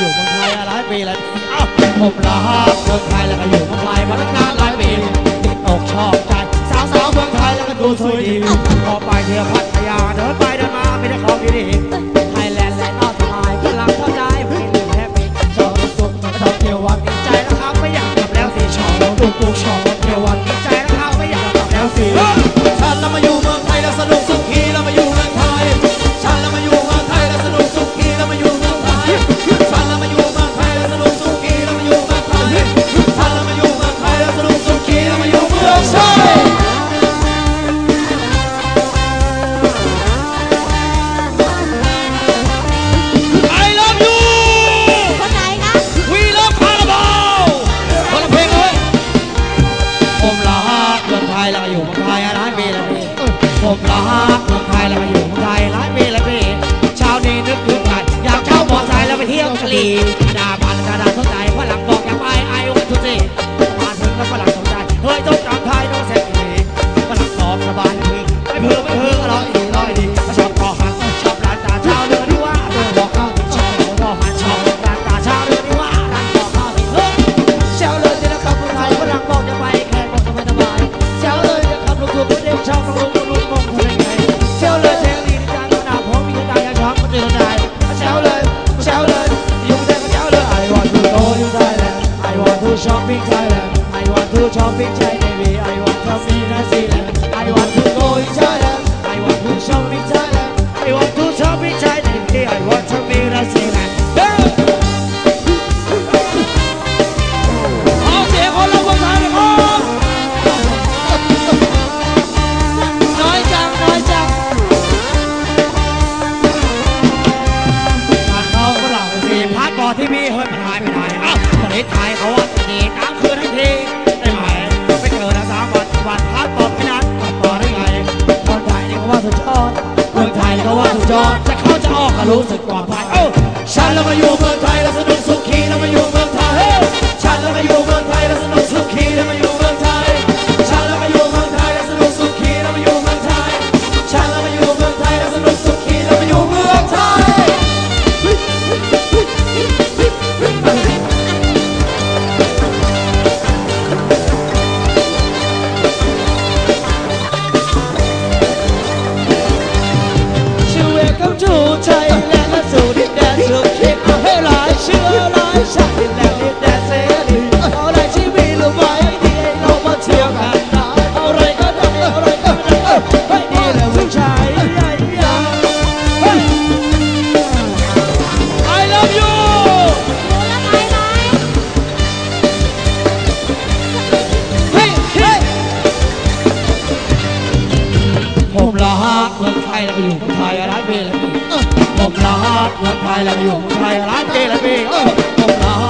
อยู่เมืองไทยหลายปีแล้วผมรักเมืองไทยแล้วก็อยู่เมืองไทยมาตั้งนานหลายปีติดอกชอบใจสาวสาวเมืองไทยแล้วก็ดูสวยดีพอไปเที่ยวพัทยาเดินไปเดินมาไม่ได้ของดีไทยแลนด์แลนด์ออทายกำลังเข้าใจพี่ลืมแฮปปี้ชอบสุขชอบเที่ยววันใจนะครับไม่อยากกลับแล้วสิชอตุ๊กูชอบเที่ยววันใจนะครับไม่อยากกลับแล้วสิฉันน่ะมาอยู่เมือง ยวกะลีดาบันกระดาษทุกตา shopping Thailand I want to shopping China baby I want coffee in New Zealand จอดจะเข้าจะออกก็รู้สึกปลอดภัยโอ้ฉันแล้วมาอยู่เมืองไทยเราสนุกสุขีเรามาอยู่เมืองไทยฉันแล้วมาอยู่ รักเมืองไทยเราอยู่เมืองไทยร้านเบลล์ปีผมรักเมืองไทยเราอยู่เมืองไทยร้านเบลล์ปีผมรัก